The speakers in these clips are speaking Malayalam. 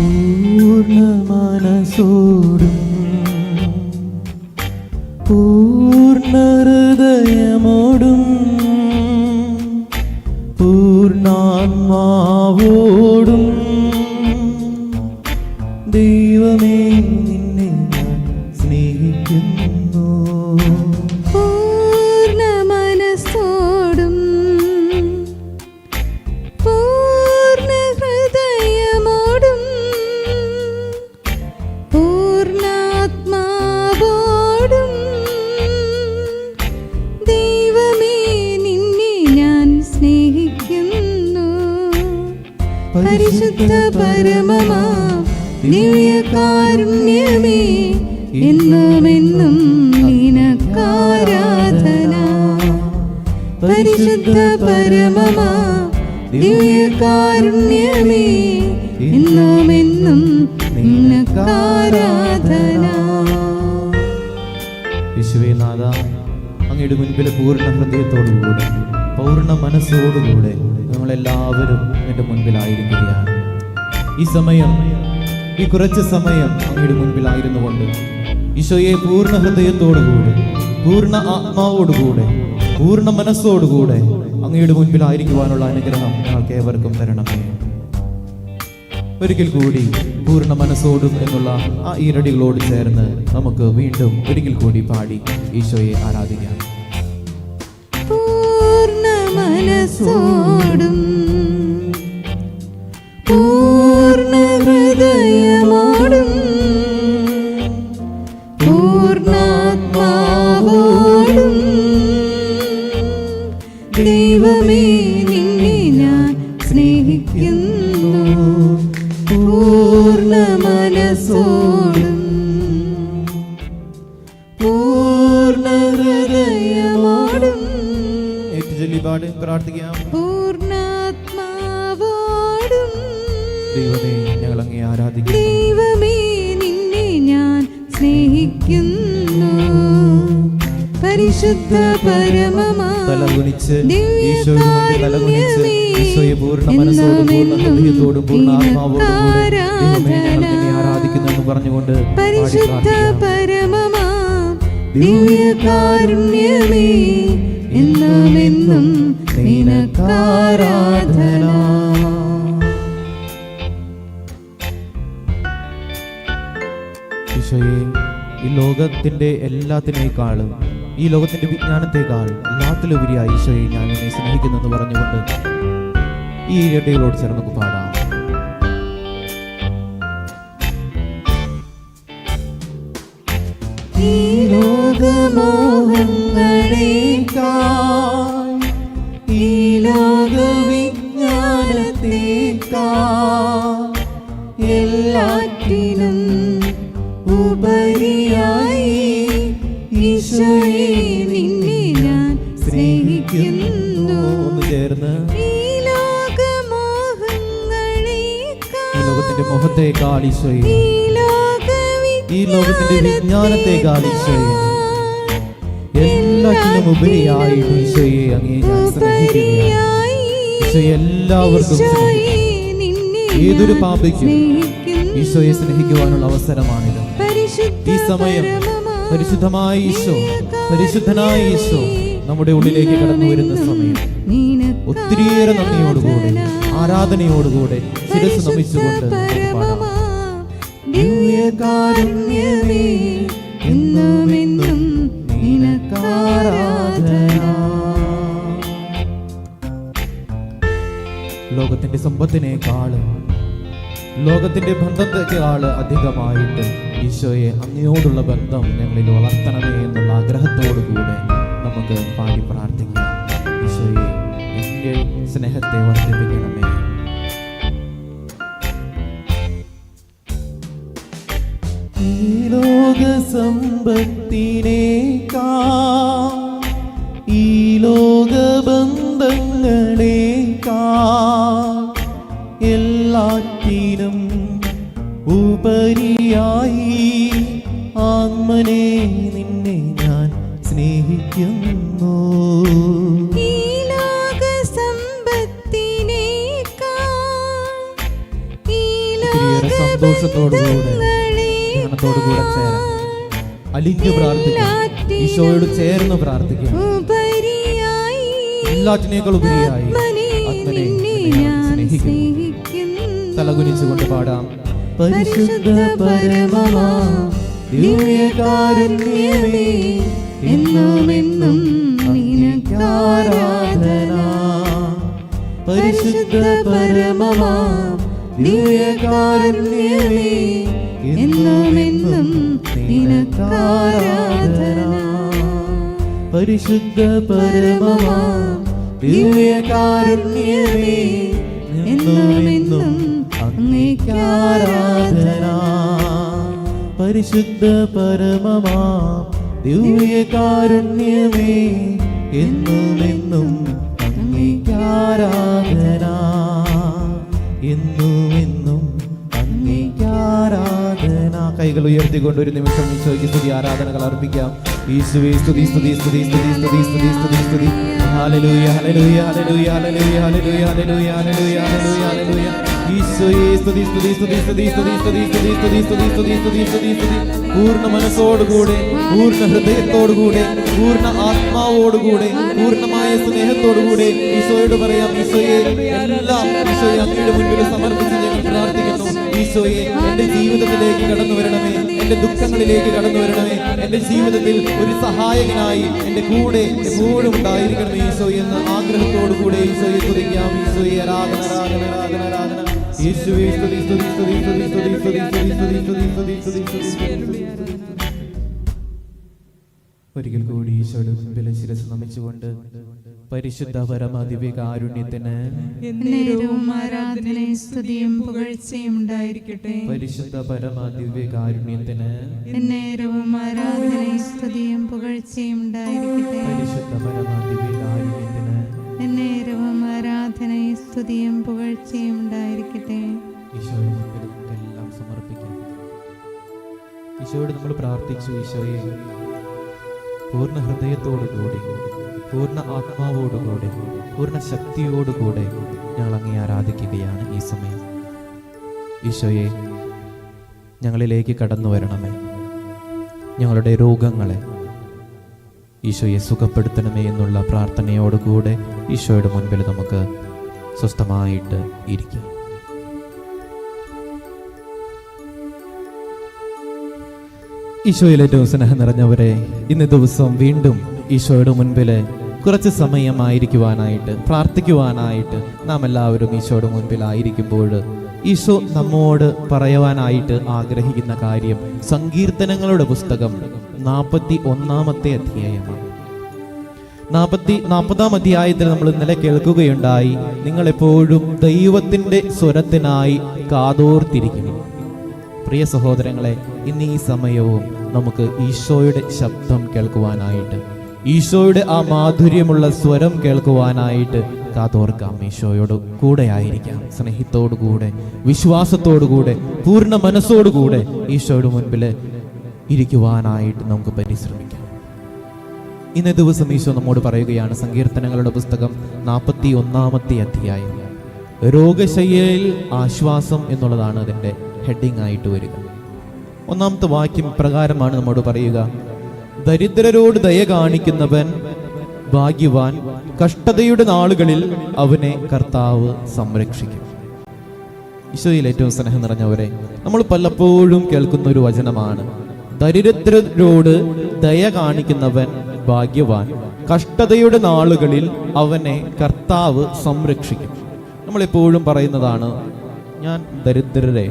പൂർണ മനസ്സോടും പരമമാ നിനക്കാരാധന. പരിശുദ്ധ പരമമാ നിനക്കാരാധന. അങ്ങയുടെ മുൻപിൽ പൂർണ ഹൃദയത്തോടുകൂടെ പൂർണ മനസ്സോടുകൂടെ നമ്മളെല്ലാവരും എന്റെ മുൻപിലായിരിക്കുകയാണ്. ഈ സമയം ഈ കുറച്ച് സമയം അങ്ങയുടെ മുൻപിലായിരുന്നു കൊണ്ട് ഈശോയെ പൂർണ ഹൃദയത്തോടുകൂടെ പൂർണ ആത്മാവോടുകൂടെ പൂർണ മനസ്സോടുകൂടെ അങ്ങയുടെ മുൻപിലായിരിക്കുവാനുള്ള അനുഗ്രഹം ഞങ്ങൾക്ക് ഏവർക്കും തരണമേ. ഒരിക്കൽ കൂടി പൂർണ മനസ്സോടും എന്നുള്ള ആ ഈരടികളോട് ചേർന്ന് നമുക്ക് വീണ്ടും ഒരിക്കൽ കൂടി പാടി ഈശോയെ ആരാധിക്കാം. പൂർണ മനസ്സോടും പൂർണ ഹൃദയമോടും പൂർണാത്മാവോടും ദൈവമേ നിന്നെ ഞാൻ സ്നേഹിക്കുന്നു. പൂർണ മനസ്സോടും പൂർണ ഹൃദയമോടും ഏറ്റുചൊല്ലി പാടി പ്രാർത്ഥിക്കാം. ദൈവമേ ഞങ്ങൾ അങ്ങേ ആരാധിക്കുന്നു. ദൈവമേ നിന്നെ ഞാൻ സ്നേഹിക്കുന്നു. പരിശുദ്ധ പരമമാ ഈശോയുടെ ഈശോയെ പൂർണ മനസ്സോടും പൂർണ ഹൃദയത്തോടും പൂർണ ആത്മാവോടും ദൈവമേ ഞങ്ങൾ നിന്നെ ആരാധിക്കുന്നു എന്ന് പറഞ്ഞുകൊണ്ട് പരിശുദ്ധ പരമമാ ദിവ്യകാരുണ്യമേ എന്നുമെന്നും നിനക്കാരാധന ഈശോയെ ഈ ലോകത്തിന്റെ എല്ലാത്തിനേക്കാളും ഈ ലോകത്തിന്റെ വിജ്ഞാനത്തെക്കാൾ എല്ലാത്തിലുപരിയായി ഈശോയെ ഞാൻ എന്നെ സ്നേഹിക്കുന്നെന്ന് പറഞ്ഞുകൊണ്ട് ഈ ഇരട്ടയിലോട് ചേർന്ന് നമുക്ക് പാടാം. ഈ ഈ മോഹത്തെക്കാൾ ഈ ലോകത്തിന്റെ വിജ്ഞാനത്തെക്കാൾ ഈശോയെ. എല്ലാറ്റിനും ഉപരിയായി ഞാൻ എല്ലാവർക്കും ഏതൊരു പാപയ്ക്കും ഈശോയെ സ്നേഹിക്കുവാനുള്ള അവസരമാണിത്. ഈ സമയം പരിശുദ്ധമായ ഈശോ പരിശുദ്ധനായ ഈശോ നമ്മുടെ ഉള്ളിലേക്ക് കടന്നു വരുന്ന സമയം. ഒത്തിരിയേറെ നന്ദിയോടുകൂടെ ആരാധനയോടുകൂടെ ശിരസ് നമിച്ചുകൊണ്ട് ദിവ്യകാരുണ്യമേ ലോകത്തിന്റെ സമ്പത്തിനേക്കാളും ലോകത്തിന്റെ ബന്ധത്തെക്കാൾ അധികമായിട്ട് ഈശോയെ അങ്ങയോടുള്ള ബന്ധം ഞങ്ങളിൽ വളർത്തണമേ എന്നുള്ള ആഗ്രഹത്തോടു കൂടെ നമുക്ക് പാടി പ്രാർത്ഥിക്കാം. ഈശോയെ എന്റെ സ്നേഹത്തെ വർദ്ധിപ്പിക്കണമേ. ലോക സമ്പത്തിനേക്കാ ഈ ലോക ബന്ധങ്ങളേക്കാ എല്ലാറ്റിനും ഉപരിയായി ആത്മനെ നിന്നെ ഞാൻ സ്നേഹിക്കുന്നു. ഈ ലോക കൂടെ ചേരാം. അലിഞ്ഞു പ്രാർത്ഥിക്കാം. ഈശോയോട് ചേർന്ന് പ്രാർത്ഥിക്കാം. എല്ലാറ്റിനേക്കാൾ ഉപരിയായി സ്നേഹിക്കുന്നു. തലകുനിച്ചുകൊണ്ട് പാടാം. പരിശുദ്ധ പരമമാ ദിവ്യകാരുണ്യമേ എന്നും എന്നും നിനക്കാരാധന. പരിശുദ്ധ പരമമാ ദിവ്യകാരുണ്യമേ എന്നും എന്നും നിനക്കാരാധന. പരിശുദ്ധ പരമമാ ദിവ്യകാരുണ്യമേ എന്നും എന്നും അങ്ങേക്കാരാധന. പരിശുദ്ധ പരമമാ ദിവ്യകാരുണ്യമേ എന്നും എന്നും അങ്ങേക്കാരാധന. എന്നും എന്നും അങ്ങേക്കാരാധന കൈകൾ ഉയർത്തിക്കൊണ്ട് ഒരു നിമിഷം ഈശോയ്ക്ക് സ്തുതി ആരാധനകൾ അർപ്പിക്കാം സ്തുതി സ്തുതി സ്തുതി സ്തുതി സ്തുതി സ്തുതി സ്തുതി ഹല്ലേലൂയ ഹല്ലേലൂയ ഹല്ലേലൂയ ഹല്ലേലൂയ ഹല്ലേലൂയ ഹല്ലേലൂയ ഹല്ലേലൂയ ഹല്ലേലൂയ ഈശോയെ സ്തുതി സ്തുതി സ്തുതി സ്തുതി സ്തുതി സ്തുതി സ്തുതി സ്തുതി സ്തുതി സ്തുതി പൂർണ മനസ്സോടുകൂടെ പൂർണ ഹൃദയത്തോടുകൂടെ പൂർണ ആത്മാവോടുകൂടെ പൂർണമായ സ്നേഹത്തോടുകൂടെ ഈശോയോട് പറയാം ഈശോയെ എല്ലാം ഈശോയെ അങ്ങയുടെ മുൻപിൽ സമർപ്പിച്ച് ഈശോയെ എന്റെ ജീവിതത്തിലേക്ക് കടന്നു വരണമേ എന്റെ ദുഃഖങ്ങളിലേക്ക് കടന്നു വരണമേ എന്റെ ജീവിതത്തിൽ ഒരു സഹായകനായി എന്റെ കൂടെ എപ്പോഴും ഉണ്ടായിരിക്കണം ഈശോയെ എന്ന ആഗ്രഹത്തോടു കൂടെ ഈശോയെ സ്തുതിക്കാം ഈശോയെ ആരാധന ആരാധന ആരാധന ആരാധന സ്തുതി സ്തുതി സ്തുതി സ്തുതി സ്തുതി സ്തുതി സ്തുതി സ്തുതി സ്തുതി സ്തുതി സ്തുതി സ്തുതി ഒരിക്കൽ കൂടി ഈശോയുടെ മുമ്പിൽ ശിരസ് നമിച്ചുകൊണ്ട് പരിശുദ്ധ ആരാധനയും സ്തുതിയും പുകഴ്ചയും ഉണ്ടായിരിക്കട്ടെ. പരിശുദ്ധ ആരാധനയും സ്തുതിയും പുകഴ്ചയും ഉണ്ടായിരിക്കട്ടെ. പരിശുദ്ധ പരമദിവ്യകാരുണ്യത്തിന് നേരവും ആരാധനയും സ്തുതിയും പുകഴ്ചയും ഉണ്ടായിരിക്കട്ടെ. ഈശോയെ നമുക്കെല്ലാം സമർപ്പിക്കാം. ഈശോയോട് നമ്മൾ പ്രാർത്ഥിച്ചു ഈശോയെ. പൂർണ ഹൃദയത്തോടുകൂടി പൂർണ ആത്മാവോടുകൂടെ പൂർണ ശക്തിയോടുകൂടെ ഞങ്ങൾ അങ്ങേ ആരാധിക്കുകയാണ് ഈ സമയം. ഈശോയെ ഞങ്ങളിലേക്ക് കടന്നു വരണമേ. ഞങ്ങളുടെ രോഗങ്ങളെ ഈശോയെ സുഖപ്പെടുത്തണമേ എന്നുള്ള പ്രാർത്ഥനയോടുകൂടെ ഈശോയുടെ മുൻപിൽ നമുക്ക് സ്വസ്ഥമായിട്ട് ഇരിക്കാം. ഈശോയിൽ ഏറ്റവും സ്നേഹം നിറഞ്ഞവരെ ഇന്ന് ദിവസം വീണ്ടും ഈശോയുടെ മുൻപിൽ കുറച്ച് സമയമായിരിക്കുവാനായിട്ട് പ്രാർത്ഥിക്കുവാനായിട്ട് നാം എല്ലാവരും ഈശോയുടെ മുൻപിലായിരിക്കുമ്പോൾ ഈശോ നമ്മോട് പറയുവാനായിട്ട് ആഗ്രഹിക്കുന്ന കാര്യം സങ്കീർത്തനങ്ങളുടെ പുസ്തകം നാൽപ്പത്തി ഒന്നാമത്തെ അധ്യായമാണ്. നാൽപ്പത്തി നാൽപ്പതാം അധ്യായത്തിൽ നമ്മൾ ഇന്നലെ കേൾക്കുകയുണ്ടായി നിങ്ങളെപ്പോഴും ദൈവത്തിന്റെ സ്വരത്തിനായി കാതോർത്തിരിക്കുന്നു. പ്രിയ സഹോദരങ്ങളെ ഇന്ന് ഈ സമയവും നമുക്ക് ഈശോയുടെ ശബ്ദം കേൾക്കുവാനായിട്ട് ഈശോയുടെ ആ മാധുര്യമുള്ള സ്വരം കേൾക്കുവാനായിട്ട് കാതോർക്കാം. ഈശോയോട് കൂടെ ആയിരിക്കാം സ്നേഹത്തോടു കൂടെ വിശ്വാസത്തോടു കൂടെ പൂർണ മനസ്സോടുകൂടെ ഈശോയുടെ മുൻപിൽ ഇരിക്കുവാനായിട്ട് നമുക്ക് പരിശ്രമിക്കാം. ഇന്നേ ദിവസം ഈശോ നമ്മോട് പറയുകയാണ് സങ്കീർത്തനങ്ങളുടെ പുസ്തകം നാൽപ്പത്തി ഒന്നാമത്തെ അധ്യായം. രോഗശയ്യയിൽ ആശ്വാസം എന്നുള്ളതാണ് അതിന്റെ ഹെഡിങ് ആയിട്ട് വരിക. ഒന്നാമത്തെ വാക്യം പ്രകാരമാണ് നമ്മോട് പറയുക ദരിദ്രരോട് ദയ കാണിക്കുന്നവൻ ഭാഗ്യവാൻ കഷ്ടതയുടെ നാളുകളിൽ അവനെ കർത്താവ് സംരക്ഷിക്കും. ഈശോയിൽ ഏറ്റവും സ്നേഹം നിറഞ്ഞവരെ നമ്മൾ പലപ്പോഴും കേൾക്കുന്ന ഒരു വചനമാണ്. ദരിദ്രരോട് ദയ കാണിക്കുന്നവൻ ഭാഗ്യവാൻ കഷ്ടതയുടെ നാളുകളിൽ അവനെ കർത്താവ് സംരക്ഷിക്കും. നമ്മൾ എപ്പോഴും പറയുന്നതാണ് ഞാൻ ദരിദ്രരെ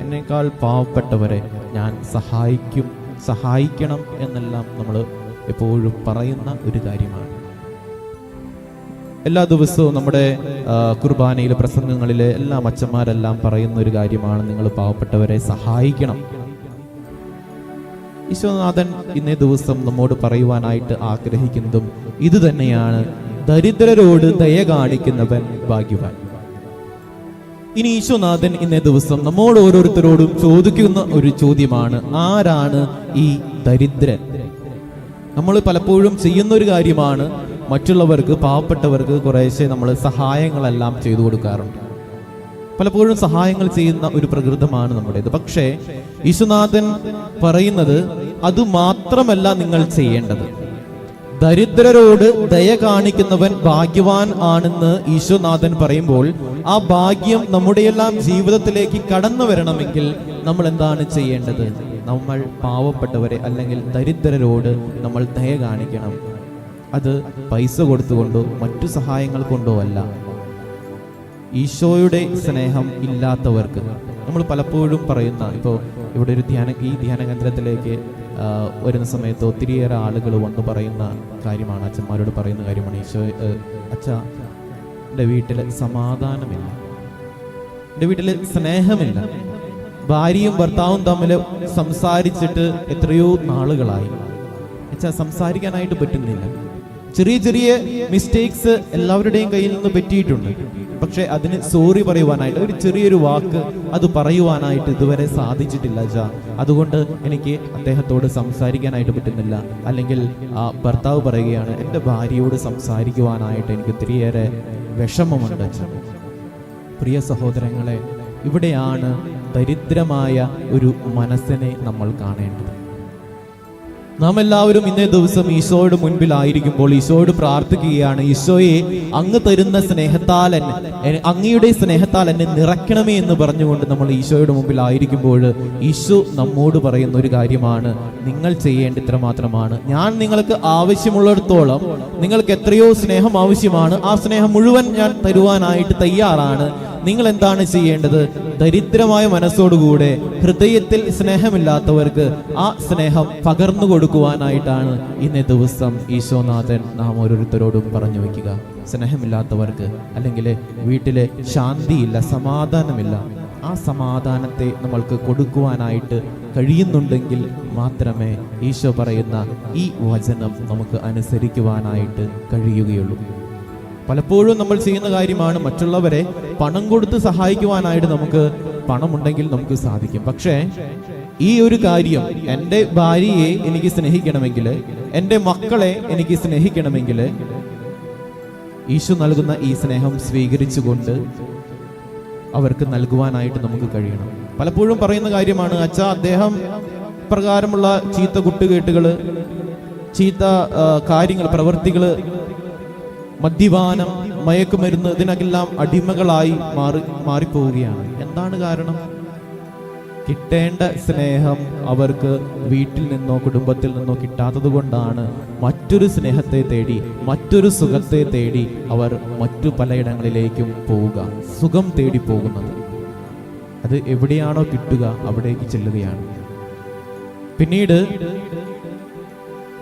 എന്നേക്കാൾ പാവപ്പെട്ടവരെ ഞാൻ സഹായിക്കും സഹായിക്കണം എന്നെല്ലാം നമ്മൾ എപ്പോഴും പറയുന്ന ഒരു കാര്യമാണ്. എല്ലാ ദിവസവും നമ്മുടെ കുർബാനയിൽ പ്രസംഗങ്ങളിൽ എല്ലാ അച്ഛന്മാരെല്ലാം പറയുന്ന ഒരു കാര്യമാണ് നിങ്ങൾ പാവപ്പെട്ടവരെ സഹായിക്കണം. ഈശോനാഥൻ ഇന്നേ ദിവസം നമ്മോട് പറയുവാനായിട്ട് ആഗ്രഹിക്കുന്നതും ഇത് തന്നെയാണ് ദരിദ്രരോട് ദയ കാണിക്കുന്നവൻ ഭാഗ്യവാൻ. ഇനി ഈശോനാഥൻ ഇന്നേ ദിവസം നമ്മോട് ഓരോരുത്തരോടും ചോദിക്കുന്ന ഒരു ചോദ്യമാണ് ആരാണ് ഈ ദരിദ്രൻ? നമ്മൾ പലപ്പോഴും ചെയ്യുന്ന ഒരു കാര്യമാണ് മറ്റുള്ളവർക്ക് പാവപ്പെട്ടവർക്ക് കുറേശ്ശെ നമ്മൾ സഹായങ്ങളെല്ലാം ചെയ്തു കൊടുക്കാറുണ്ട്. പലപ്പോഴും സഹായങ്ങൾ ചെയ്യുന്ന ഒരു പ്രകൃതമാണ് നമ്മുടേത്. പക്ഷേ ഈശുനാഥൻ പറയുന്നത് അത് മാത്രമല്ല നിങ്ങൾ ചെയ്യേണ്ടത്. ദരിദ്രരോട് ദയ കാണിക്കുന്നവൻ ഭാഗ്യവാൻ ആണെന്ന് ഈശോനാഥൻ പറയുമ്പോൾ ആ ഭാഗ്യം നമ്മുടെയെല്ലാം ജീവിതത്തിലേക്ക് കടന്നു വരണമെങ്കിൽ നമ്മൾ എന്താണ് ചെയ്യേണ്ടത്? നമ്മൾ പാവപ്പെട്ടവരെ അല്ലെങ്കിൽ ദരിദ്രരോട് നമ്മൾ ദയ കാണിക്കണം. അത് പൈസ കൊടുത്തുകൊണ്ടോ മറ്റു സഹായങ്ങൾ കൊണ്ടോ അല്ല. ഈശോയുടെ സ്നേഹം ഇല്ലാത്തവർക്ക് നമ്മൾ പലപ്പോഴും പറയുന്ന ഇപ്പോൾ ഇവിടെ ഒരു ധ്യാന ഈ ധ്യാന കേന്ദ്രത്തിലേക്ക് വരുന്ന സമയത്ത് ഒത്തിരിയേറെ ആളുകൾ വന്ന് പറയുന്ന കാര്യമാണ് അച്ഛന്മാരോട് പറയുന്ന കാര്യമാണ്. ഈശോ അച്ഛ എന്റെ വീട്ടിൽ സമാധാനമില്ല. എന്റെ വീട്ടിൽ സ്നേഹമില്ല. ഭാര്യയും ഭർത്താവും തമ്മിൽ സംസാരിച്ചിട്ട് എത്രയോ നാളുകളായി. എന്നുവെച്ചാൽ സംസാരിക്കാനായിട്ട് പറ്റുന്നില്ല. ചെറിയ ചെറിയ മിസ്റ്റേക്സ് എല്ലാവരുടെയും കയ്യിൽ നിന്ന് പറ്റിയിട്ടുണ്ട്. പക്ഷെ അതിന് സോറി പറയുവാനായിട്ട് ഒരു ചെറിയൊരു വാക്ക് അത് പറയുവാനായിട്ട് ഇതുവരെ സാധിച്ചിട്ടില്ല ജാ അതുകൊണ്ട് എനിക്ക് അദ്ദേഹത്തോട് സംസാരിക്കാനായിട്ട് പറ്റുന്നില്ല. അല്ലെങ്കിൽ ആ ഭർത്താവ് പറയുകയാണ് എന്റെ ഭാര്യയോട് സംസാരിക്കുവാനായിട്ട് എനിക്ക് ഒത്തിരിയേറെ വിഷമമുണ്ട്. പ്രിയ സഹോദരങ്ങളെ ഇവിടെയാണ് ദരിദ്രമായ ഒരു മനസ്സിനെ നമ്മൾ കാണേണ്ടത്. നാം എല്ലാവരും ഇന്നേ ദിവസം ഈശോയുടെ മുൻപിലായിരിക്കുമ്പോൾ ഈശോയോട് പ്രാർത്ഥിക്കുകയാണ് ഈശോയെ അങ്ങ് തരുന്ന സ്നേഹത്താൽ എന്നെ അങ്ങയുടെ സ്നേഹത്താൽ എന്നെ നിറയ്ക്കണമേ എന്ന് പറഞ്ഞുകൊണ്ട് നമ്മൾ ഈശോയുടെ മുമ്പിലായിരിക്കുമ്പോൾ ഈശോ നമ്മോട് പറയുന്ന ഒരു കാര്യമാണ് നിങ്ങൾ ചെയ്യേണ്ട ഇത്ര മാത്രമാണ്. ഞാൻ നിങ്ങൾക്ക് ആവശ്യമുള്ളിടത്തോളം നിങ്ങൾക്ക് എത്രയോ സ്നേഹം ആവശ്യമാണ്. ആ സ്നേഹം മുഴുവൻ ഞാൻ തരുവാനായിട്ട് തയ്യാറാണ്. നിങ്ങൾ എന്താണ് ചെയ്യേണ്ടത്? ദരിദ്രമായ മനസ്സോടുകൂടെ ഹൃദയത്തിൽ സ്നേഹമില്ലാത്തവർക്ക് ആ സ്നേഹം പകർന്നു കൊടുക്കുവാനായിട്ടാണ് ഇന്നേ ദിവസം ഈശോനാഥൻ നാം ഓരോരുത്തരോടും പറഞ്ഞു വയ്ക്കുക. സ്നേഹമില്ലാത്തവർക്ക് അല്ലെങ്കിൽ വീട്ടിലെ ശാന്തിയില്ല സമാധാനമില്ല. ആ സമാധാനത്തെ നമ്മൾക്ക് കൊടുക്കുവാനായിട്ട് കഴിയുന്നുണ്ടെങ്കിൽ മാത്രമേ ഈശോ പറയുന്ന ഈ വചനം നമുക്ക് അനുസരിക്കുവാനായിട്ട് കഴിയുകയുള്ളൂ. പലപ്പോഴും നമ്മൾ ചെയ്യുന്ന കാര്യമാണ് മറ്റുള്ളവരെ പണം കൊടുത്ത് സഹായിക്കുവാനായിട്ട് നമുക്ക് പണമുണ്ടെങ്കിൽ നമുക്ക് സാധിക്കും. പക്ഷേ ഈ ഒരു കാര്യം എന്റെ ഭാര്യയെ എനിക്ക് സ്നേഹിക്കണമെങ്കിൽ എന്റെ മക്കളെ എനിക്ക് സ്നേഹിക്കണമെങ്കിൽ ഈശോ നൽകുന്ന ഈ സ്നേഹം സ്വീകരിച്ചുകൊണ്ട് അവർക്ക് നൽകുവാനായിട്ട് നമുക്ക് കഴിയണം. പലപ്പോഴും പറയുന്ന കാര്യമാണ് അച്ഛാ അദ്ദേഹം പ്രകാരമുള്ള ചീത്ത കുട്ടുകേട്ടുകൾ ചീത്ത കാര്യങ്ങൾ പ്രവൃത്തികൾ മദ്യപാനം മയക്കുമരുന്ന് ഇതിനെല്ലാം അടിമകളായി മാറി മാറിപ്പോവുകയാണ്. എന്താണ് കാരണം? കിട്ടേണ്ട സ്നേഹം അവർക്ക് വീട്ടിൽ നിന്നോ കുടുംബത്തിൽ നിന്നോ കിട്ടാത്തത് കൊണ്ടാണ് മറ്റൊരു സ്നേഹത്തെ തേടി മറ്റൊരു സുഖത്തെ തേടി അവർ മറ്റു പലയിടങ്ങളിലേക്കും പോവുക സുഖം തേടി പോകുന്നത്. അത് എവിടെയാണോ കിട്ടുക അവിടേക്ക് ചെല്ലുകയാണ്. പിന്നീട്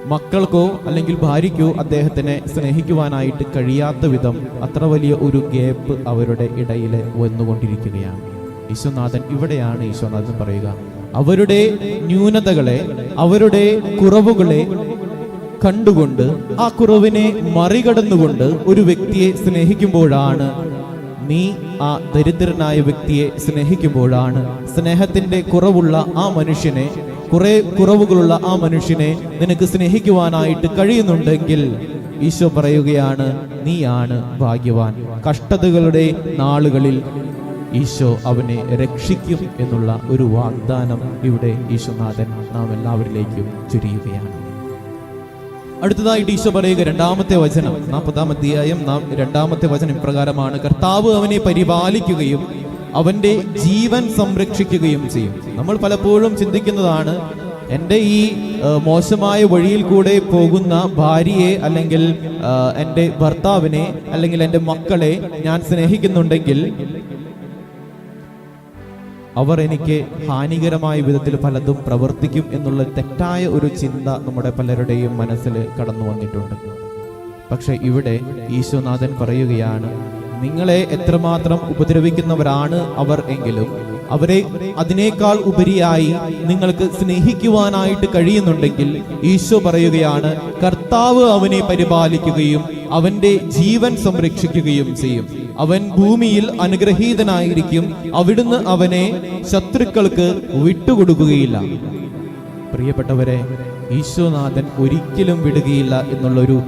മക്കൾക്കോ അല്ലെങ്കിൽ ഭാര്യയ്ക്കോ അദ്ദേഹത്തിനെ സ്നേഹിക്കുവാനായിട്ട് കഴിയാത്ത വിധം അത്ര വലിയ ഒരു ഗ്യാപ്പ് അവരുടെ ഇടയിൽ വന്നുകൊണ്ടിരിക്കുകയാണ്. ഈശ്വനാഥൻ ഇവിടെയാണ് ഈശ്വനാഥൻ പറയുക. അവരുടെ ന്യൂനതകളെ അവരുടെ കുറവുകളെ കണ്ടുകൊണ്ട് ആ കുറവിനെ മറികടന്നുകൊണ്ട് ഒരു വ്യക്തിയെ സ്നേഹിക്കുമ്പോഴാണ് നീ ആ ദരിദ്രനായ വ്യക്തിയെ സ്നേഹിക്കുമ്പോഴാണ് സ്നേഹത്തിന്റെ കുറവുള്ള ആ മനുഷ്യനെ കുറെ കുറവുകളുള്ള ആ മനുഷ്യനെ നിനക്ക് സ്നേഹിക്കുവാനായിട്ട് കഴിയുന്നുണ്ടെങ്കിൽ ഈശോ പറയുകയാണ് നീയാണ് ഭാഗ്യവാൻ. കഷ്ടതകളുടെ നാളുകളിൽ ഈശോ അവനെ രക്ഷിക്കും എന്നുള്ള ഒരു വാഗ്ദാനം ഇവിടെ ഈശോനാഥൻ നാം എല്ലാവരിലേക്കും ചുരിയുകയാണ്. അടുത്തതായിട്ട് ഈശോ പറയുക രണ്ടാമത്തെ വചനം. നാൽപ്പതാം അധ്യായം നാം രണ്ടാമത്തെ വചനം ഇപ്രകാരമാണ്. കർത്താവ് അവനെ പരിപാലിക്കുകയും അവന്റെ ജീവൻ സംരക്ഷിക്കുകയും ചെയ്യും. നമ്മൾ പലപ്പോഴും ചിന്തിക്കുന്നതാണ് എന്റെ ഈ മോശമായ വഴിയിൽ കൂടെ പോകുന്ന ഭാര്യയെ അല്ലെങ്കിൽ എന്റെ ഭർത്താവിനെ അല്ലെങ്കിൽ എന്റെ മക്കളെ ഞാൻ സ്നേഹിക്കുന്നുണ്ടെങ്കിൽ അവർ എനിക്ക് ഹാനികരമായ വിധത്തിൽ പലതും പ്രവർത്തിക്കും എന്നുള്ള തെറ്റായ ഒരു ചിന്ത നമ്മുടെ പലരുടെയും മനസ്സിൽ കടന്നു വന്നിട്ടുണ്ട്. പക്ഷെ ഇവിടെ ഈശോനാഥൻ പറയുകയാണ് നിങ്ങളെ എത്രമാത്രം ഉപദ്രവിക്കുന്നവരാണ് അവർ എങ്കിലും അവരെ അതിനേക്കാൾ ഉപരിയായി നിങ്ങൾക്ക് സ്നേഹിക്കുവാനായിട്ട് കഴിയുന്നുണ്ടെങ്കിൽ ഈശോ പറയുകയാണ് കർത്താവ് അവനെ പരിപാലിക്കുകയും അവന്റെ ജീവൻ സംരക്ഷിക്കുകയും ചെയ്യും. അവൻ ഭൂമിയിൽ അനുഗ്രഹീതനായിരിക്കും. അവിടുന്ന് അവനെ ശത്രുക്കൾക്ക് വിട്ടുകൊടുക്കുകയില്ല. പ്രിയപ്പെട്ടവരെ ഈശോനാഥൻ ഒരിക്കലും വിടുകയില്ല എന്നുള്ളൊരു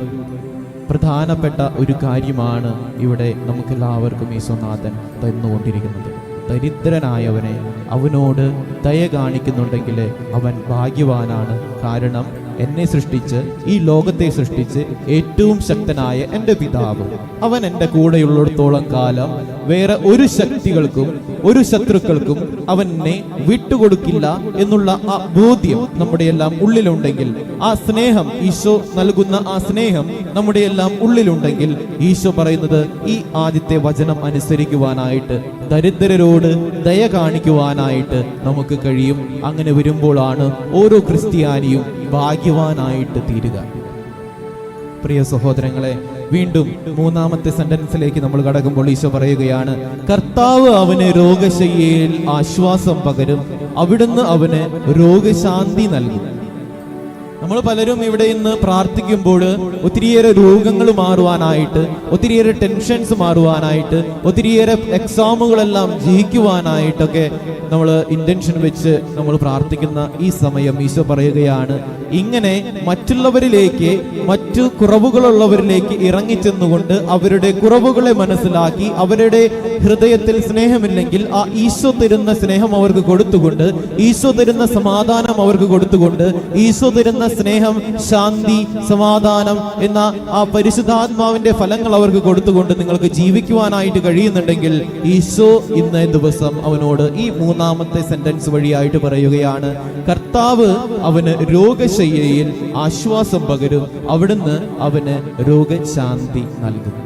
പ്രധാനപ്പെട്ട ഒരു കാര്യമാണ് ഇവിടെ നമുക്കെല്ലാവർക്കും ഈശോനാഥൻ തന്നുകൊണ്ടിരിക്കുന്നത്. ദരിദ്രനായവനെ അവനോട് ദയ കാണിക്കുന്നുണ്ടെങ്കിൽ അവൻ ഭാഗ്യവാനാണ്. കാരണം എന്നെ സൃഷ്ടിച്ച് ഈ ലോകത്തെ സൃഷ്ടിച്ച് ഏറ്റവും ശക്തനായ എന്റെ പിതാവ്. അവൻ എന്റെ കൂടെയുള്ളിടത്തോളം കാലം വേറെ ഒരു ശക്തികൾക്കും ഒരു ശത്രുക്കൾക്കും അവൻ എന്നെ വിട്ടുകൊടുക്കില്ല എന്നുള്ള ആ ബോധ്യം നമ്മുടെ എല്ലാം ഉള്ളിലുണ്ടെങ്കിൽ ആ സ്നേഹം ഈശോ നൽകുന്ന ആ സ്നേഹം നമ്മുടെ എല്ലാം ഉള്ളിലുണ്ടെങ്കിൽ ഈശോ പറയുന്നത് ഈ ആദ്യത്തെ വചനം അനുസരിക്കുവാനായിട്ട് ദരിദ്രരോട് ദയ കാണിക്കുവാനായിട്ട് നമുക്ക് കഴിയും. അങ്ങനെ വരുമ്പോഴാണ് ഓരോ ക്രിസ്ത്യാനിയും ഭാഗ്യവാനായിട്ട് തീരുക. പ്രിയ സഹോദരങ്ങളെ വീണ്ടും മൂന്നാമത്തെ സെന്റൻസിലേക്ക് നമ്മൾ കടക്കുമ്പോൾ ഈശോ പറയുകയാണ് കർത്താവ് അവന് രോഗശയ്യയിൽ ആശ്വാസം പകരും. അവിടുന്ന് അവന് രോഗശാന്തി നൽകും. നമ്മൾ പലരും ഇവിടെ ഇന്ന് പ്രാർത്ഥിക്കുമ്പോൾ ഒത്തിരിയേറെ രോഗങ്ങൾ മാറുവാനായിട്ട് ഒത്തിരിയേറെ ടെൻഷൻസ് മാറുവാനായിട്ട് ഒത്തിരിയേറെ എക്സാമുകളെല്ലാം ജയിക്കുവാനായിട്ടൊക്കെ നമ്മൾ ഇന്റൻഷൻ വെച്ച് നമ്മൾ പ്രാർത്ഥിക്കുന്ന ഈ സമയം ഈശോ പറയുകയാണ്. ഇങ്ങനെ മറ്റുള്ളവരിലേക്ക് മറ്റു കുറവുകളുള്ളവരിലേക്ക് ഇറങ്ങിച്ചെന്നുകൊണ്ട് അവരുടെ കുറവുകളെ മനസ്സിലാക്കി അവരുടെ ഹൃദയത്തിൽ സ്നേഹമില്ലെങ്കിൽ ആ ഈശോ തരുന്ന സ്നേഹം അവർക്ക് കൊടുത്തുകൊണ്ട് ഈശോ തരുന്ന സമാധാനം അവർക്ക് കൊടുത്തുകൊണ്ട് ഈശോ തരുന്ന സ്നേഹം ശാന്തി സമാധാനം എന്ന ആ പരിശുദ്ധാത്മാവിന്റെ ഫലങ്ങൾ അവർക്ക് കൊടുത്തുകൊണ്ട് നിങ്ങൾക്ക് ജീവിക്കുവാനായിട്ട് കഴിയുന്നുണ്ടെങ്കിൽ ഈശോ ഇന്ന ദിവസം അവനോട് ഈ മൂന്നാമത്തെ സെന്റൻസ് വഴിയായിട്ട് പറയുകയാണ് കർത്താവ് അവന് രോഗശയ്യയിൽ ആശ്വാസം പകരും അവിടുന്ന് അവന് രോഗശാന്തി നൽകും.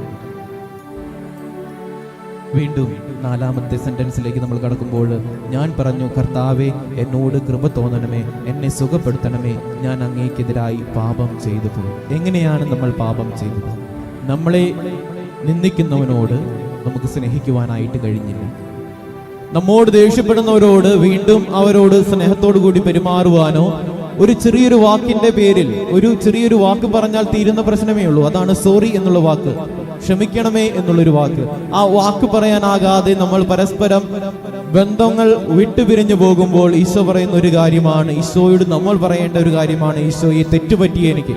വീണ്ടും നാലാമത്തെ സെന്റൻസിലേക്ക് നമ്മൾ കടക്കുമ്പോൾ ഞാൻ പറഞ്ഞു കർത്താവെ എന്നോട് കൃപ തോന്നണമേ എന്നെ സുഖപ്പെടുത്തണമേ ഞാൻ അങ്ങേക്കെതിരായി പാപം ചെയ്തു പോകും എങ്ങനെയാണ് നമ്മൾ പാപം ചെയ്തത്? നമ്മളെ നിന്ദിക്കുന്നവനോട് നമുക്ക് സ്നേഹിക്കുവാനായിട്ട് കഴിഞ്ഞില്ല. നമ്മോട് ദേഷ്യപ്പെടുന്നവരോട് വീണ്ടും അവരോട് സ്നേഹത്തോടു കൂടി പെരുമാറുവാനോ ഒരു ചെറിയൊരു വാക്കിന്റെ പേരിൽ ഒരു ചെറിയൊരു വാക്ക് പറഞ്ഞാൽ തീരുന്ന പ്രശ്നമേ ഉള്ളൂ. അതാണ് സോറി എന്നുള്ള വാക്ക്. ക്ഷമിക്കണമേ എന്നുള്ളൊരു വാക്ക്. ആ വാക്ക് പറയാനാകാതെ നമ്മൾ പരസ്പരം ബന്ധങ്ങൾ വിട്ടുപിരിഞ്ഞു പോകുമ്പോൾ ഈശോ പറയുന്ന ഒരു കാര്യമാണ് ഈശോയോട് നമ്മൾ പറയേണ്ട ഒരു കാര്യമാണ് ഈശോ ഈ തെറ്റുപറ്റിയ എനിക്ക്.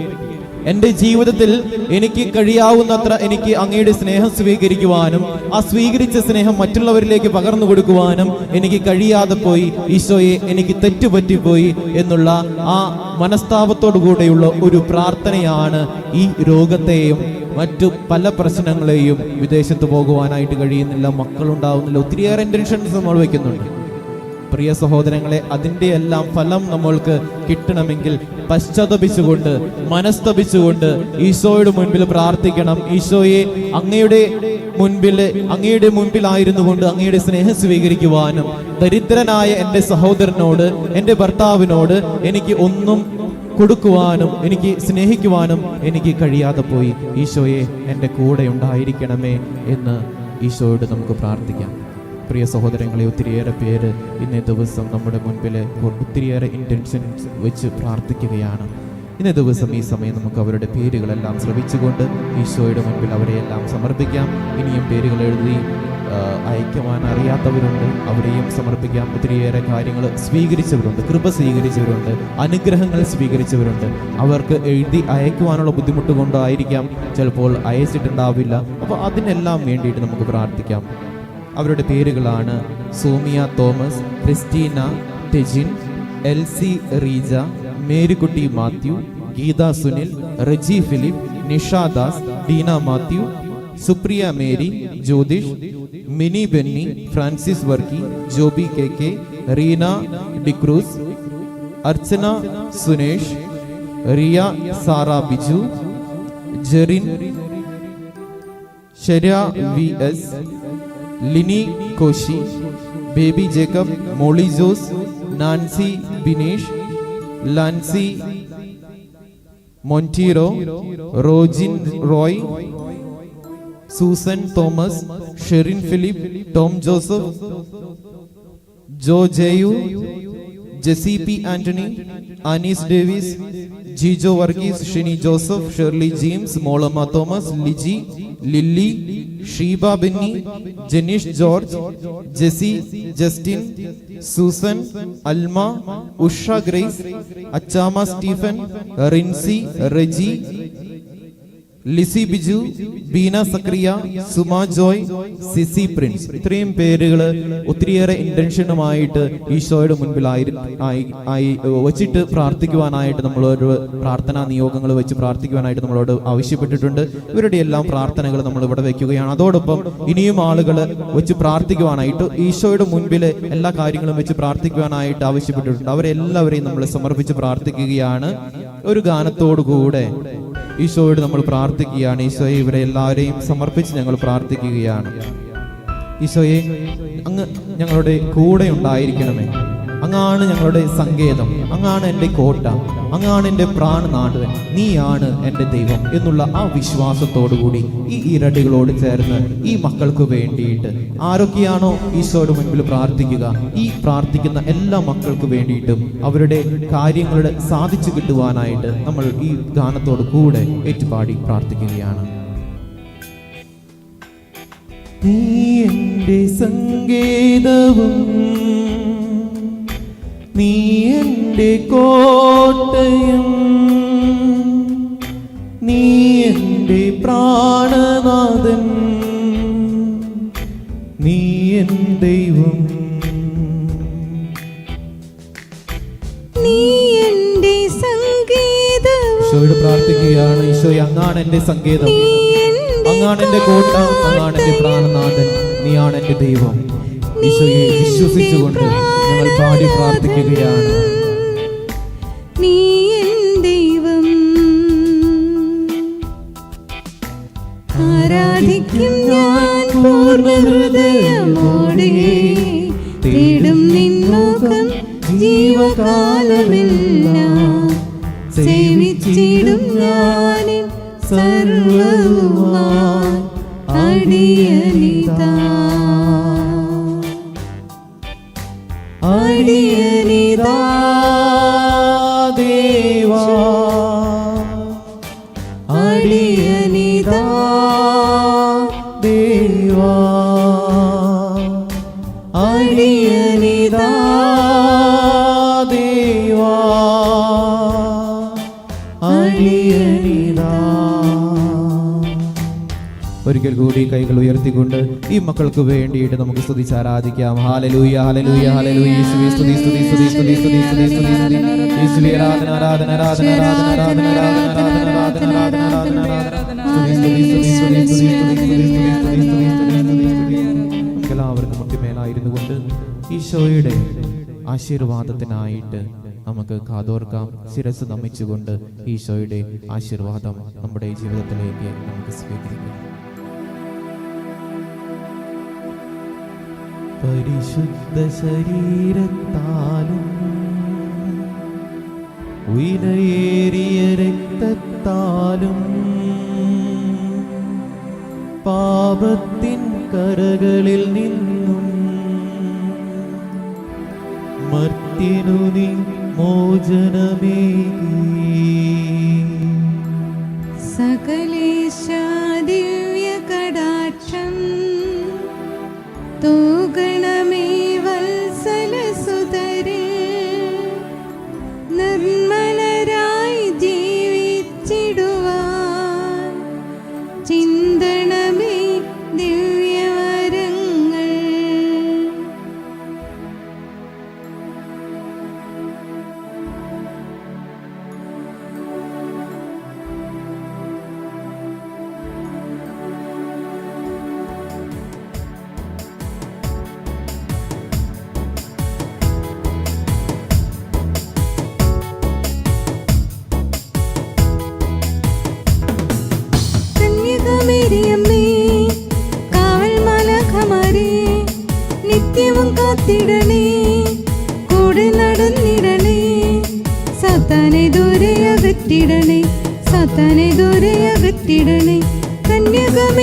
എന്റെ ജീവിതത്തിൽ എനിക്ക് കഴിയാവുന്നത്ര എനിക്ക് അങ്ങയുടെ സ്നേഹം സ്വീകരിക്കുവാനും ആ സ്വീകരിച്ച സ്നേഹം മറ്റുള്ളവരിലേക്ക് പകർന്നു കൊടുക്കുവാനും എനിക്ക് കഴിയാതെ പോയി. ഈശോയെ എനിക്ക് തെറ്റുപറ്റിപ്പോയി എന്നുള്ള ആ മനസ്താപത്തോടു കൂടെയുള്ള ഒരു പ്രാർത്ഥനയാണ് ഈ രോഗത്തെയും മറ്റു പല പ്രശ്നങ്ങളെയും വിദേശത്ത് പോകുവാനായിട്ട് കഴിയുന്നില്ല മക്കളുണ്ടാവുന്നില്ല. ഒത്തിരിയേറെ ഇന്റൻഷൻസ് നമ്മൾ വെക്കുന്നുണ്ട്. പ്രിയ സഹോദരങ്ങളെ അതിന്റെ എല്ലാം ഫലം നമ്മൾക്ക് കിട്ടണമെങ്കിൽ പശ്ചാത്തപിച്ചുകൊണ്ട് മനസ്തപിച്ചുകൊണ്ട് ഈശോയുടെ മുൻപിൽ പ്രാർത്ഥിക്കണം. ഈശോയെ അങ്ങയുടെ മുൻപിൽ അങ്ങയുടെ മുൻപിലായിരുന്നു കൊണ്ട് അങ്ങയുടെ സ്നേഹം സ്വീകരിക്കുവാനും ദരിദ്രനായ എന്റെ സഹോദരനോട് എന്റെ ഭർത്താവിനോട് എനിക്ക് ഒന്നും കൊടുക്കുവാനും എനിക്ക് സ്നേഹിക്കുവാനും എനിക്ക് കഴിയാതെ പോയി. ഈശോയെ എന്റെ കൂടെ ഉണ്ടായിരിക്കണമേ എന്ന് ഈശോയോട് നമുക്ക് പ്രാർത്ഥിക്കാം. പ്രിയ സഹോദരങ്ങളെ ഒത്തിരിയേറെ പേര് ഇന്നേ ദിവസം നമ്മുടെ മുൻപിൽ ഒത്തിരിയേറെ ഇന്റൻഷൻസ് വെച്ച് പ്രാർത്ഥിക്കുകയാണ്. ഇന്നേ ദിവസം ഈ സമയം നമുക്ക് അവരുടെ പേരുകളെല്ലാം ശ്രമിച്ചുകൊണ്ട് ഈശോയുടെ മുൻപിൽ അവരെയെല്ലാം സമർപ്പിക്കാം. ഇനിയും പേരുകൾ എഴുതി അയക്കുവാൻ അറിയാത്തവരുണ്ട് അവരെയും സമർപ്പിക്കാം. ഒത്തിരിയേറെ കാര്യങ്ങൾ സ്വീകരിച്ചവരുണ്ട് കൃപ സ്വീകരിച്ചവരുണ്ട് അനുഗ്രഹങ്ങൾ സ്വീകരിച്ചവരുണ്ട്. അവർക്ക് എഴുതി അയക്കുവാനുള്ള ബുദ്ധിമുട്ട് കൊണ്ടായിരിക്കാം ചിലപ്പോൾ അയച്ചിട്ടുണ്ടാവില്ല. അപ്പോൾ അതിനെല്ലാം വേണ്ടിയിട്ട് നമുക്ക് പ്രാർത്ഥിക്കാം. അവരുടെ പേരുകളാണ് Somiya Thomas Christina Tejin Elsie Reeja Marykutty Mathew Geetha Sunil Reji Philip Nishadas Deena Mathew Supriya Mary Jyothish Mini Benny Francis Varkey Joby K K Reena D'Cruz Archana Sunesh Riya Sara Biju Jerin Shariya V S Lini Koshy Baby Jacob Molly Jose Nancy Bineesh Lancy Monteiro Rojin Roy Susan Thomas Sherin Philip Tom Joseph Jo Jayu Jessy P Antony Anees Davis Jijo Varghese Shini Joseph Shirley Jeems Molamma Thomas Liji lily Sheeba Benny Jenish George Jessy Justin Susan Alma Usha Grace Achamma Stephen Rincy Reji Lissy Biju Beena Zachariah Suma Joy Cissy Prince. ഇത്രയും പേരുകൾ ഒത്തിരിയേറെ ഇന്റൻഷനുമായിട്ട് ഈശോയുടെ മുൻപിൽ ആയി വച്ചിട്ട് പ്രാർത്ഥിക്കുവാനായിട്ട് നമ്മളോട് പ്രാർത്ഥനാ നിയോഗങ്ങൾ വെച്ച് പ്രാർത്ഥിക്കുവാനായിട്ട് നമ്മളോട് ആവശ്യപ്പെട്ടിട്ടുണ്ട്. ഇവരുടെ എല്ലാം പ്രാർത്ഥനകൾ നമ്മൾ ഇവിടെ വെക്കുകയാണ്. അതോടൊപ്പം ഇനിയും ആളുകൾ വെച്ച് പ്രാർത്ഥിക്കുവാനായിട്ട് ഈശോയുടെ മുൻപിൽ എല്ലാ കാര്യങ്ങളും വെച്ച് പ്രാർത്ഥിക്കുവാനായിട്ട് ആവശ്യപ്പെട്ടിട്ടുണ്ട്. അവരെല്ലാവരെയും നമ്മൾ സമർപ്പിച്ച് പ്രാർത്ഥിക്കുകയാണ്. ഒരു ഗാനത്തോടു കൂടെ ഈശോയോട് നമ്മൾ പ്രാർത്ഥിക്കുകയാണ്. ഈശോയെ ഇവരെ എല്ലാവരെയും സമർപ്പിച്ച് ഞങ്ങൾ പ്രാർത്ഥിക്കുകയാണ്. ഈശോയെ അങ്ങ് ഞങ്ങളുടെ കൂടെ ഉണ്ടായിരിക്കണമേ. അങ്ങാണ് ഞങ്ങളുടെ സങ്കേതം അങ്ങാണ് എന്റെ കോട്ട അങ്ങാണ് എന്റെ പ്രാണനാട് നീയാണ് എന്റെ ദൈവം എന്നുള്ള ആ വിശ്വാസത്തോടു കൂടി ഈ ഇരട്ടികളോട് ചേർന്ന് ഈ മക്കൾക്ക് വേണ്ടിയിട്ട് ആരൊക്കെയാണോ ഈശോയുടെ മുൻപിൽ പ്രാർത്ഥിക്കുക ഈ പ്രാർത്ഥിക്കുന്ന എല്ലാ മക്കൾക്ക് വേണ്ടിയിട്ടും അവരുടെ കാര്യങ്ങളുടെ സാധിച്ചു കിട്ടുവാനായിട്ട് നമ്മൾ ഈ ഗാനത്തോട് കൂടെ ഏറ്റുപാടി പ്രാർത്ഥിക്കുകയാണ്. നീ എന്റെ സങ്കേതവും നീ എന്റെ കോട്ടയും. നീ എന്റെ പ്രാണനാഥൻ. നീ എൻ ദൈവം. ഈശോയോട് പ്രാർത്ഥിക്കുകയാണ്. ഈശോ അങ്ങാണ് എന്റെ സങ്കേതം. അങ്ങാണ് എന്റെ കോട്ട. അങ്ങാണ് എന്റെ പ്രാണനാഥൻ. നീയാണ് എന്റെ ദൈവം. ഈശോയെ വിശ്വസിച്ചുകൊണ്ട് ഞങ്ങൾ പാടി പ്രാർത്ഥിക്കുകയാണ്. നീ ദൈവം. ആരാധിക്കും ഞാൻ പൂർണ ഹൃദയമോടെ തേടും നിൻമുഖം ജീവകാലമെല്ലാം. സേവിച്ചിടും ഞാനിൻ സർവവുമായി അടിയനിതാ അടിയനിതാ. ഒരിക്കൽ കൂടി കൈകൾ ഉയർത്തിക്കൊണ്ട് ഈ മക്കൾക്ക് വേണ്ടിയിട്ട് നമുക്ക് സ്തുതിച്ച് ആരാധിക്കാം ഹാലലൂയ ഹാലലൂയ ഹാലലൂയ ആരാധന ആരാധന ആരാധന ആരാധന ആരാധന ആരാധന ആരാധന ആരാധന ആരാധന ആരാധന മുട്ടിമേലായിരുന്നു കൊണ്ട് ഈശോയുടെ ആശീർവാദത്തിനായിട്ട് നമുക്ക് കാതോർക്കാം ശിരസ് നമിച്ചുകൊണ്ട് ഈശോയുടെ ആശീർവാദം നമ്മുടെ ജീവിതത്തിലേക്ക് നമുക്ക് സ്വീകരിക്കാം പരിശുദ്ധ ശരീരത്താലും ഉയരയേറിയ രക്തത്താലും പാപത്തിൻ കരകളിൽ നിന്നും മർത്തിനു നീ മോചനമേകി. സകലേശ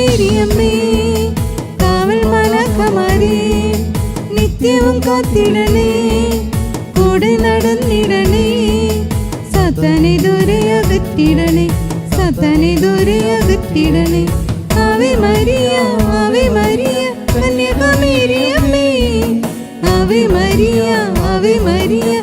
കന്യകമേരിയമ്മേ കാവൽ മലഖമാരേ നിത്യവും കാത്തിടണേ നടന്നിടണേ മരിയ ആവേ മരിയ.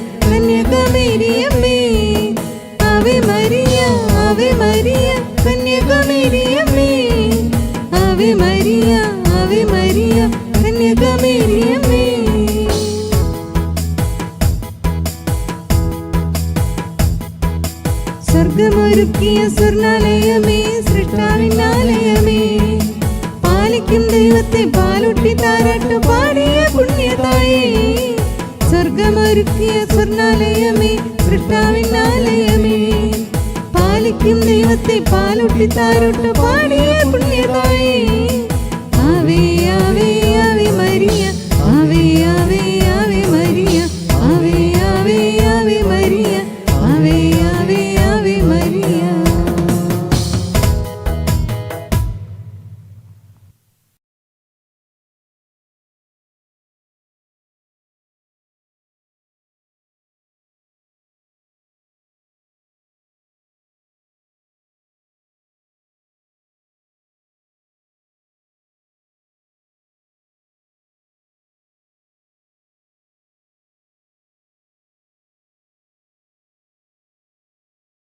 സ്വർഗമൊരുക്കിയ സ്വർണാലയമേ കൃഷ്ണാവിനാലയമേ പാലിക്കും ദൈവത്തെ പാലൊട്ടി താരോട്ട് പാടിയ പുണ്യതായേ.